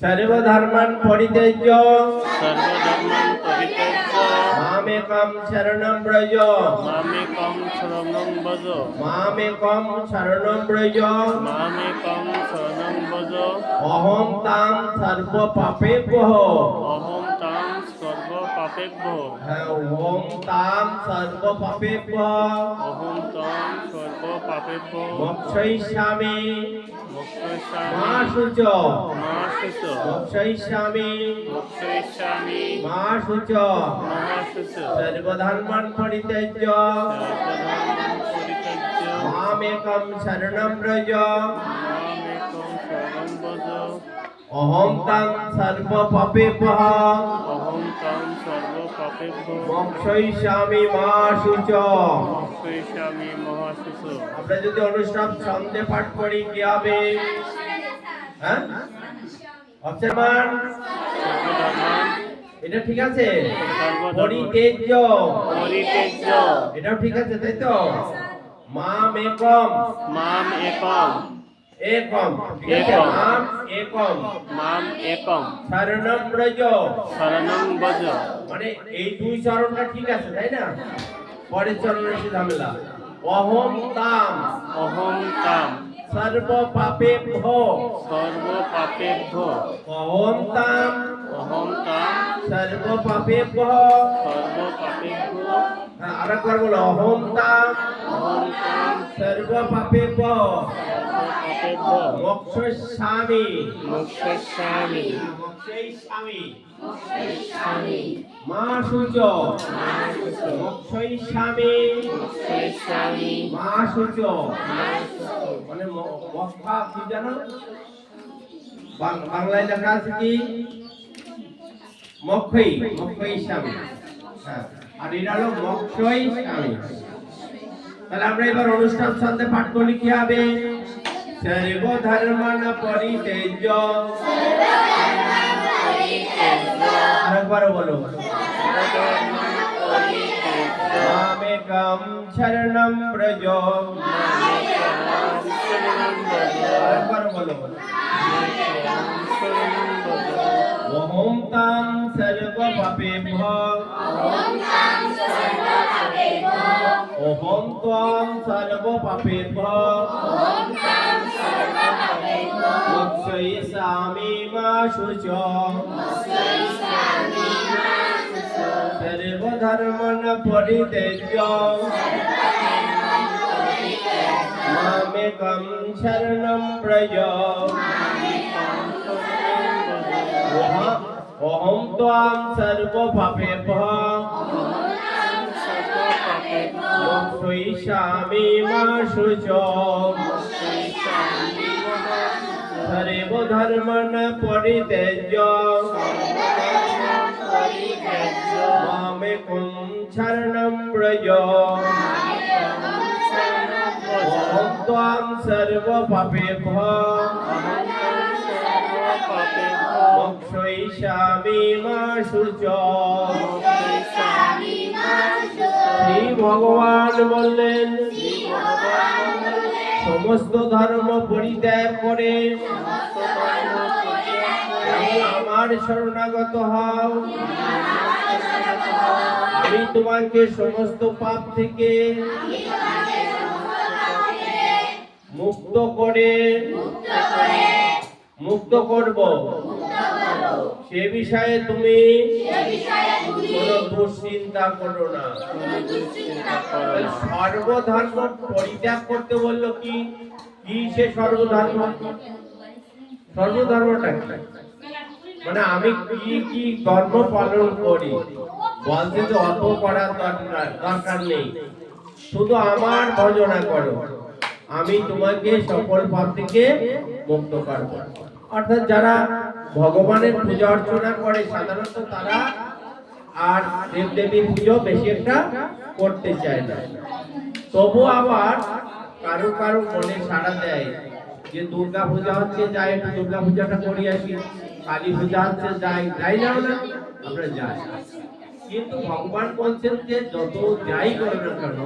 সর্বধর্মান পরিত্যাজ্য। সর্বধর্মান পরিত্যাজ্য। মামেকম শরণম ব্রজ। মামেকম শরণং ভজ মামেকম শরণম ব্রজ। মামেকম শরণং ভজ अहं অহম তাং সর্ব পাপেভ্য ওম তাম সর্ব পাপেভ্যঃ অহম তাং সর্ব পাপেভ্য মোক্ষয়িষ্যামি। মা শুচ মহাশুচ মোক্ষয়িষ্যামি। মোক্ষয়িষ্যামি। মা শুচ মহাশুচ সর্বধর্মান পরিত্যাজ্য সর্বধর্মান পরিত্যাজ্য মামেকম শরণম ব্রজ। মামেকম তাম অহম তাং সর্ব পাপেভ্য মোক্ষয়িষ্যামি মা শুচ মোক্ষয়িষ্যামি মহাশুচ আমরা যদি অনুষ্ঠান ছন্দে পাঠ করি কি হবে? হ্যাঁ? সর্বধর্মান এটা ঠিক আছে? সর্বধর্ম। পরিতেজ্য। এটাও ঠিক আছে তাই তো? মাম একম। মাম একম। একম আছে একম। মাম একম শরণম ব্রজ। শরণং ভজ মানে এই দুই চরণটা ঠিক আছে তাই না? পরের চরণে এসে ঝামেলা। অহম তাম। অহম তাম। সর্ব পাপে ভো সর্ব পাপেভ্য অহম তাম। অহম তাম। সর্ব পাপে ভো সর্ব পাপেভ্য হ্যাঁ, আরেকবার বলো অহম তাম। অহম তাম। সর্ব পাপে ভো মোক্ষস্বামী মা সূচ মোক্ষস্বামী মা সূচ মানে মক্কা কি জানো? বাংলায় লেখা আছে কি? মক্ষই মক্ষই স্বামী হ্যাঁ। আর এটা হলো মক্ষই স্বামী তাহলে আমরা এবার অনুষ্ঠান ছন্দে পাঠ করলে কি হবে? সর্ব ধর্মান পরিতেজ্য। আরেকবার বলো। মামেকম শরণম ব্রজ। আরেকবার বলো। ওহম তাম ত্বম সর্ব পাপেভ্য মোক্ষয়িষ্যামি মা শুচ সর্বধর্মন পরিত্যজ্য মামেকম শরণম ব্রজ অহম ত্বম সর্ব পাপেভ্য মোক্ষয়িষ্যামি মা শুচ সর্বধর্মন পরিত্যজ্য মামেকম শরণম ব্রজ। ত্বম মা শ্রী ভগবান বললেন সমস্ত ধর্ম পরিত্যাগ করে আমার শরণাগত হও। আমি তোমাকে সমস্ত পাপ থেকে মুক্ত করে। মুক্ত করব। সে বিষয়ে তুমি কোনো দুশ্চিন্তা করো না। সর্বধর্ম পরিত্যাগ করতে বলল কি? কি সে সর্বধর্ম? সর্বধর্মটা? মানে আমি কি কি ধর্ম পালন করি? বলতে তো অত করার দরকার দরকার নেই। শুধু আমার ভজনা করো। আমি তোমাকে সকল পাপ থেকে মুক্ত করব অর্থাৎ যারা ভগবানের পূজা অর্চনা করে, সাধারণত তারা আর দেবদেবীর পুজো বেশি একটা করতে চায় না। তবু আবার কারও কারও মনে সাড়া দেয় যে দুর্গা পূজা হচ্ছে, যাই একটু দুর্গা পূজাটা করি আসি। কালী পূজা হচ্ছে, যাই যাই না আমরা আমরা যাই। কিন্তু ভগবান বলছেন যে যত যাই করো না কেন,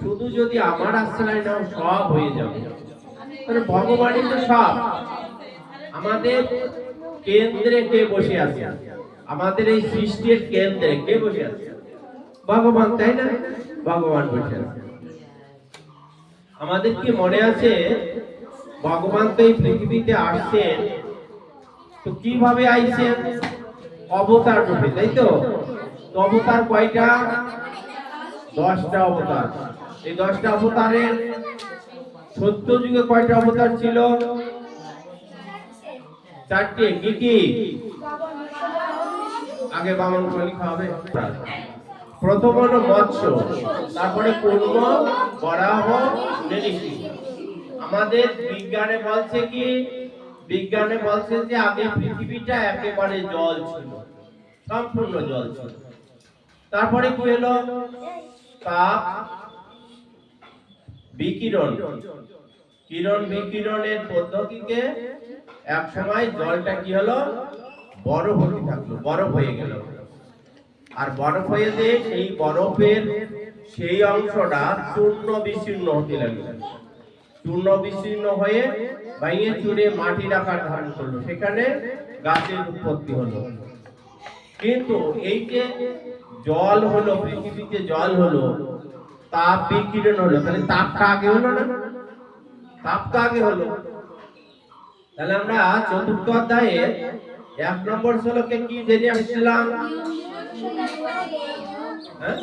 শুধু যদি আমার আশ্রয় নাও, সব হয়ে যাবে। ভগবানই তো সব। আমাদের কেন্দ্রে কে বসে আছে? আমাদের এই সৃষ্টির কেন্দ্রে কে বসে আছে? ভগবান, তাই না? ভগবান বসে আছে। আমাদের কি মনে আছে? ভগবান তো এই পৃথিবীতে আসছেন। তো কীভাবে আইছেন? অবতার রূপে, তাই তো অবতার কয়টা? দশটা অবতার। এই দশটা অবতারের সত্য যুগে কয়টা অবতার ছিল? চারটে। কি কি? আগে বামন লিখা হবে। প্রথম হলো মৎস্য, তারপরে কুর্ম বরাহ আমাদের বিজ্ঞানে বলছে কি? বিজ্ঞানে বলছে যে আগে পৃথিবীটা একেবারে জল ছিল, সম্পূর্ণ জল ছিল। তারপরে কি হলো? তাপ বিকিরণ কিরণ বিকিরণের পদ্ধতিতে এক সময় জলটা কি হলো? বরফ হতে থাকল, বরফ হয়ে গেল। আর বরফ হয়ে যে সেই বরফের সেই অংশটা চূর্ণ বিচ্ছিন্ন হতে লাগল। চূর্ণ বিচ্ছিন্ন হয়ে ভেঙে চুরে মাটির আকার ধারণ করল। সেখানে গাছের উৎপত্তি হলো। কিন্তু এই যে জল হলো, পৃথিবীতে জল হলো তাপ বিকিরণ হলো, তাহলে তাপটা আগে হলো না? তাপটা আগে হলো। তাহলে আমরা চতুর্থ অধ্যায়ে এক নম্বর শ্লোকে কি জেনে আসছিলাম? হ্যাঁ?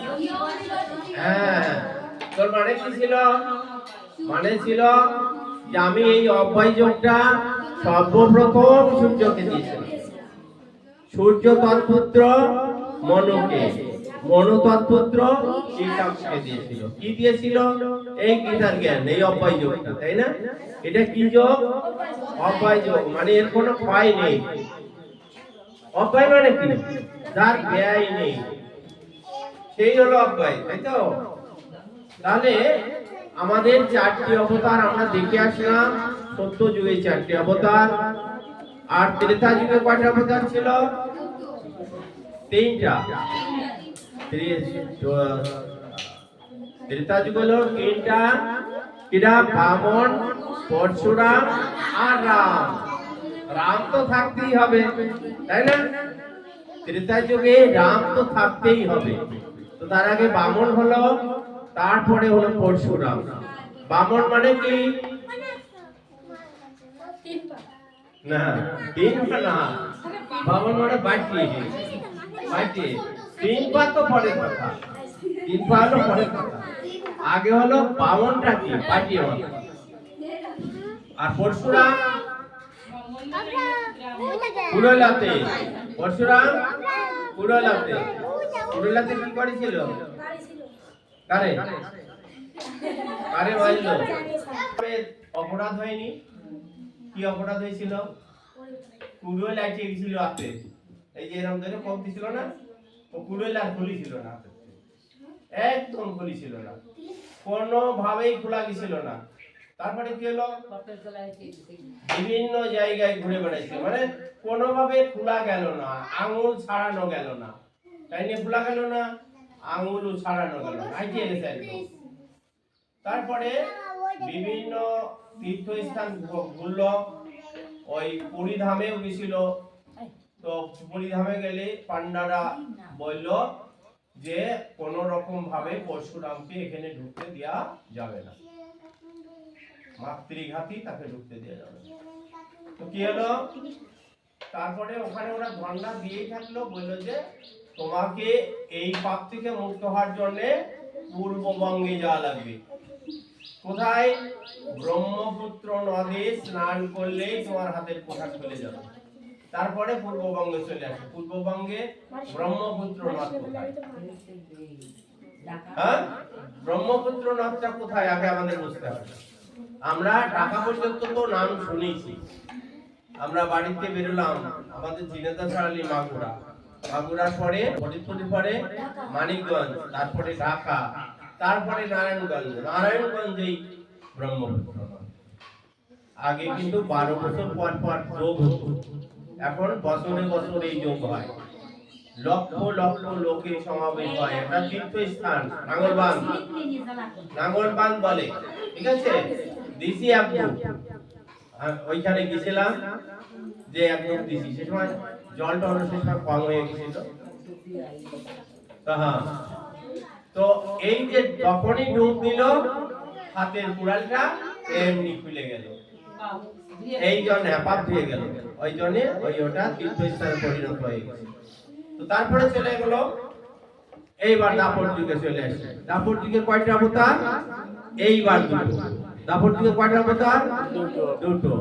হ্যাঁ। তোর মানে কি ছিল? মানে ছিল যে আমি এই অব্যয় যোগটা সর্বপ্রথম সূর্যকে দিয়েছিলাম। সূর্য তৎপুত্র মনুকে। মনু তৎপুত্র কীটাকে দিয়েছিল। কি দিয়েছিল? এই গীতার জ্ঞান, এই অব্যয় যোগটা তাই না? এটা কি যোগ? অব্যয় যোগ মানে এর কোনো ক্ষয় নেই। অব্যয় মানে কি? যার ব্যয় নেই। সেই হলো অব্যয় তাই তো? তাহলে আমাদের চারটি অবতার আমরা দেখে আসলাম। সত্য যুগে চারটি অবতার। আর ত্রেতা যুগে কয়টা অবতার ছিল? তিনটা। ত্রেতা যুগ হলো তিনটা কিরা বামন পরশুরাম আর রাম রাম তো থাকতেই হবে তাই না ত্রেতা রাম তো থাকতেই হবে তো তার আগে বামন হলো তারপরে হলো পরশুরাম বামন মানে কি না। তিন না বামন মানে বাটি বাটি পা তো পরের কথা। পা হলো পরের কথা। আগে হলো বামনটা কি? বাটি আর পরশুরাম কুড়লাতে পরশুরাম কুড়লাতে কুড়লাতে কি করেছিল? কারে? কারে মারলো? অপরাধ হয়নি? কি অপরাধ হয়েছিল? কুড়ো লাইটে গেছিল হাতে। এই যে এরকম ধরে কম ছিল না? ও কুড়ো লাইট খুলেছিল না। হাতে একদম খুলেছিল না। কোনো ভাবেই খোলা গেছিল না। তারপরে কি হলো? বিভিন্ন জায়গায় ঘুরে বেড়াইছে। মানে কোনোভাবে খোলা গেল না আঙুল ছাড়ানো গেল না। তাই নিয়ে খোলা গেল না আঙুলও ছাড়ানো গেল না। আইটিয়ে গেছে তারপরে বিভিন্ন তীর্থস্থান ঘুরলো। ওই পুরী ধামেও গেছিল। তো ধামে গেলে পান্ডারা বলল যে কোন রকম ভাবে পরশুরামকে এখানে ঢুকতে দেওয়া যাবে না। মাতৃঘাতী তাকে ঢুকতে দেওয়া যাবে। তো কি হলো? তারপরে ওখানে ওরা ধর্ণা দিয়ে থাকল, বলল যে তোমাকে এই পাপ থেকে মুক্ত হওয়ার জন্য পূর্ববঙ্গে যাওয়া লাগবে। কোথায়? ব্রহ্মপুত্র নদে স্নান করলেই তোমার হাতের পোশাক চলে যাবে। তারপরে পূর্ববঙ্গে চলে আসে। পূর্ববঙ্গে ব্রহ্মপুত্র নদ কোথায়? হ্যাঁ? ব্রহ্মপুত্র নদটা কোথায়? আগে আমাদের বুঝতে হবে। আমরা ঢাকা পর্যন্ত তো নাম শুনেছি। আমরা বাড়িতে বেরোলাম। আমাদের জিনেদা ছাড়ালি মাগুরা। মাগুরার পরে ফরিদপুরের পরে মানিকগঞ্জ তারপরে ঢাকা তারপরে নারায়ণগঞ্জ। নারায়ণগঞ্জেই ব্রহ্মপুত্র। আগে কিন্তু বারো বছর পর পর যোগ হতো। এখন বছরে বছর যোগ হয়। লক্ষ লক্ষ লোকের সমাবেশ হয়। এটা তীর্থস্থান, নাঙ্গলবান। নাঙ্গলবান বলে, ঠিক আছে? দিছি একদম ওইখানে গেছিলাম যে একদম দিছি সে সময় জলটা অনেক সময় কম হয়ে গেছিল। হ্যাঁ। তো এই যে যখনই ডুব দিল, হাতের কুড়ালটা এমনি খুলে গেল। এই জন্য হ্যাপাপ হয়ে গেল। ওই জন্য ওই ওটা তীর্থস্থানে পরিণত হয়ে গেছে। তো তারপরে চলে গেল এইবার দাপর যুগে চলে আসছে দাপর যুগে কয়টা অবতার? এইবার দুটো। দাপর যুগে কয়টা অবতার? দুটো।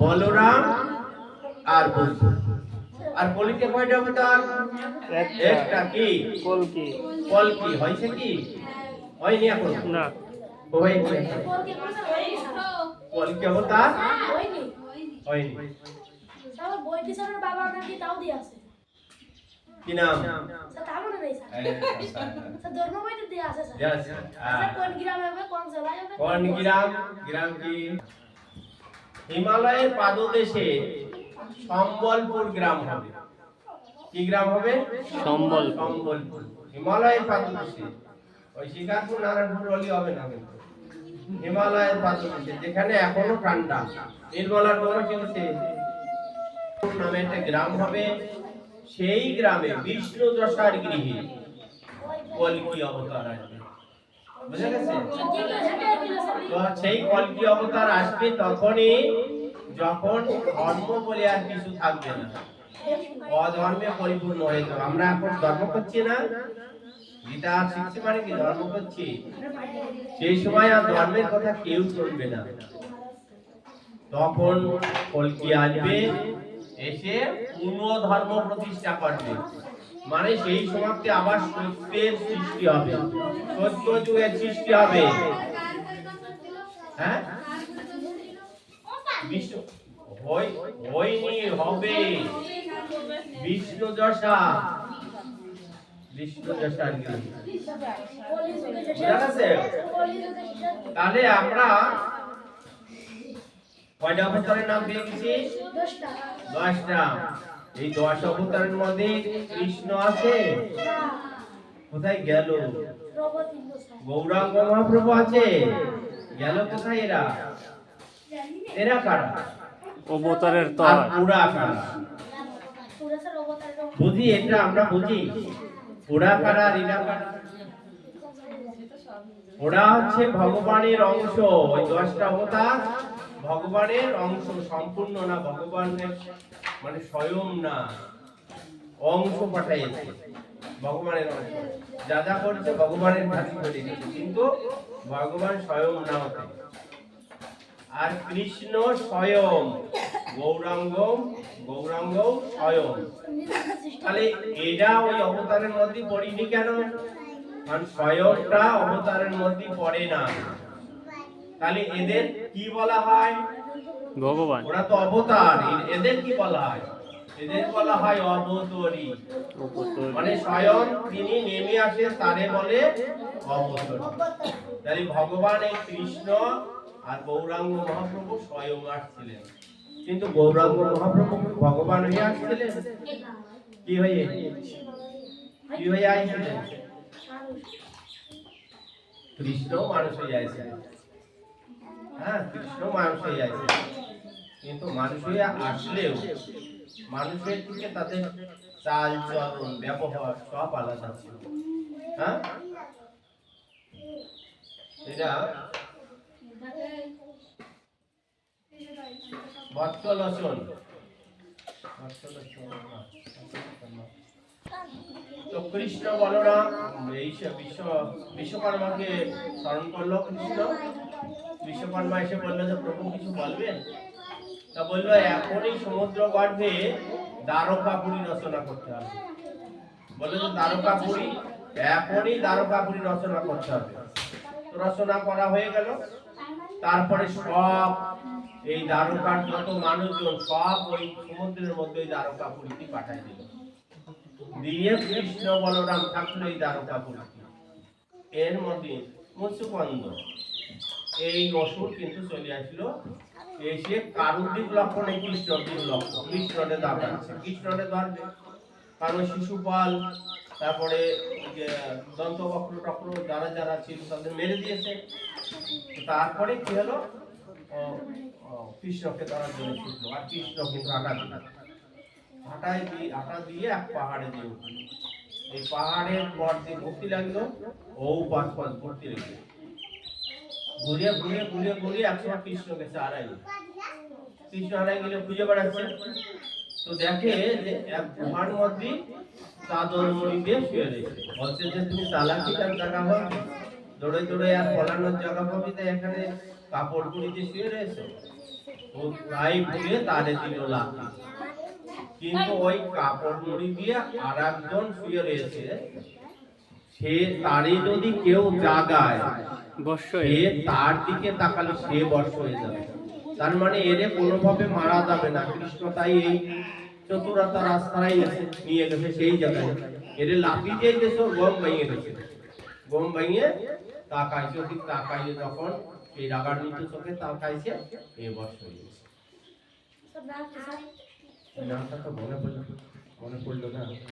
বলরাম আর বসু। আর কলিতে কয়টা অবতার? একটা। কি? কলকি। কলকি। হয়েছে কি? হয়নি এখন? না। হয়নি কলকি অবতার হয়নি। বইটি স্যারের বাবা নাকি তাও দিয়ে আছে। কি নাম? স্যার তা মনে নেই স্যার। স্যার ধর্ম বইতে দিয়ে আছে স্যার। স্যার আহ, কোন গ্রামে হবে কোন জেলায় হবে? কোন গ্রাম? গ্রাম কি? হিমালয়ের পাদদেশে সম্বলপুর গ্রাম হবে। কি গ্রাম হবে? সম্বল সম্বলপুর। হিমালয়ের পাদদেশে। ওই শিকারপুর নারায়ণপুর হলে হবে না কিন্তু। হিমালয়ের পাদদেশে যেখানে এখনও ঠান্ডা। নির্মলার বড় চলছে নামে একটা গ্রাম হবে, সেই গ্রামে বিষ্ণু দশার গৃহে। কলকি অবতার আসবে? বুঝা গেছে? তো সেই কলকি অবতার আসবে তখনই যখন ধর্ম বলে আর কিছু থাকবে না। অধর্মে পরিপূর্ণ হয়ে যাবে। আমরা এখন ধর্ম করছি না। গীতা শিখছি মানে কি ধর্ম করছি সেই সময় আর ধর্মের কথা কেউ না। তখন কলকি আসবে, এসে পূর্ণ ধর্ম প্রতিষ্ঠা করবে। মানে সেই সমাপ্তি আবার সত্যের সৃষ্টি হবে। সত্য যুগের সৃষ্টি হবে। হ্যাঁ? হবে। বিষ্ণু দশা বিষ্ণু দশা আর কি? বুঝা গেছে? তাহলে আমরা কয়টা অবতারের নাম পেয়ে গেছি? দশটা। এই দশ অবতারের মধ্যে কৃষ্ণ আছে। কোথায় গেল? গৌরাঙ্গ মহাপ্রভু আছে। গেল কোথায় এরা? এরা কারা? অবতারের তর পুরা কারা? বুঝি এটা আমরা বুঝি? এরা কারা ওরা হচ্ছে ভগবানের অংশ। ওই দশটা অবতার ভগবানের অংশ, সম্পূর্ণ না, ভগবানের মানে স্বয়ং না। অংশ পাঠাইছে ভগবানের অংশ। যা যা করছে ভগবানের খাতি করে কিন্তু ভগবান স্বয়ং না হতে। আর কৃষ্ণ স্বয়ং। গৌরাঙ্গ গৌরাঙ্গ স্বয়ং। তাহলে এটা ওই অবতারের মধ্যে পড়িনি কেন? কারণ স্বয়ংটা অবতারের মধ্যে পড়ে না। তাহলে এদের কি বলা হয়? ভগবান। ওরা তো অবতার। এদের কি বলা হয়? এদের বলা হয় অবতরী। মানে স্বয়ং তিনি নেমে আসে তারে বলে অবতরী। তাহলে ভগবান এই কৃষ্ণ আর গৌরাঙ্গ মহাপ্রভু স্বয়ং আসছিলেন। কিন্তু গৌরাঙ্গ মহাপ্রভু ভগবান হয়ে আসছিলেন? কি হয়ে? কি হয়ে আসছিলেন? কৃষ্ণ মানুষ হয়ে আসছিলেন। হ্যাঁ কৃষ্ণ মানুষ হয়ে আসছিলেন। কিন্তু মানুষ হয়ে আসলেও মানুষের থেকে তাদের চাল, চলন, ব্যবহার সব আলাদা ছিল। হ্যাঁ? এটা বিশ্বকর্মাকে স্মরণ করল কৃষ্ণ। বিশ্বকর্মা এসে বলল যে, প্রভু, কিছু বলবেন? তা বলল, এখনই সমুদ্র গর্ভে দ্বারকাপুরী রচনা করতে হবে। বলল যে, দ্বারকাপুরী? এখনই দ্বারকাপুরী রচনা করতে হবে। রচনা করা হয়ে গেল। তারপরে সব এই দ্বারকার যত মানুষজন সব ওই সমুদ্রের মধ্যে ওই দ্বারকাপুরীতে পাঠাই দিল। দিয়ে কৃষ্ণ বলরাম ঠাকুর এই দ্বারকাপুরীতে এর মধ্যে মুসুকন্দ এই অসুর কিন্তু চলে আসলো। এসে কারুদ্দিক লক্ষণে কৃষ্ণকে লক্ষণ। কৃষ্ণকে দাঁড়াচ্ছে কৃষ্ণকে ধরবে কারণ শিশুপাল, তারপরে ওই যে দন্তবক্র টক্র যারা যারা ছিল তাদের মেরে দিয়েছে। তারপরে কি হলো? কৃষ্ণকে ধরার জন্য ছুটলো আর কৃষ্ণ কিন্তু আটা দিল আটায় দিয়ে, আটা দিয়ে এক পাহাড়ে দিয়ে উঠল। এই পাহাড়ের পর যে ভক্তি লাগল ও পাঁচ পাঁচ ভর্তি লাগল। ঘুরিয়ে ঘুরিয়ে ঘুরিয়ে ঘুরিয়ে একসময় কৃষ্ণ গেছে আড়াই কৃষ্ণ আড়াই গেলে খুঁজে বেড়াচ্ছে। তো দেখে যে এক গুহার মধ্যে চাদর মুড়ি দিয়ে শুয়ে রয়েছে। বলছে যে তুমি চালাকিটার জায়গা হবে দৌড়ে দৌড়ে আর পলানোর জায়গা পাবি তো এখানে কাপড় মুড়ি দিয়ে শুয়ে রয়েছে? ও তারে দিল কিন্তু ওই কাপড় মুড়ি দিয়ে আর একজন শুয়ে রয়েছে। সে তারে যদি কেউ জাগায় সে তার দিকে তাকালে সে বর্ষ হয়ে যাবে। তার মানে এরে কোনোভাবে মারা যাবে না। কৃষ্ণ তাই এই চতুরতা রাস্তায় নিয়ে গেছে সেই জায়গায়। এর লাফি দিয়ে গেছে গম ভাঙিয়ে গেছে গম ভেঙে তাকাইছে ঠিক তাকাইয়ে যখন সেই রাগান্বিত চোখে তাকাইছে এ বর্ষ হয়ে গেছে। নামটা তো মনে পড়ল মনে পড়ল না।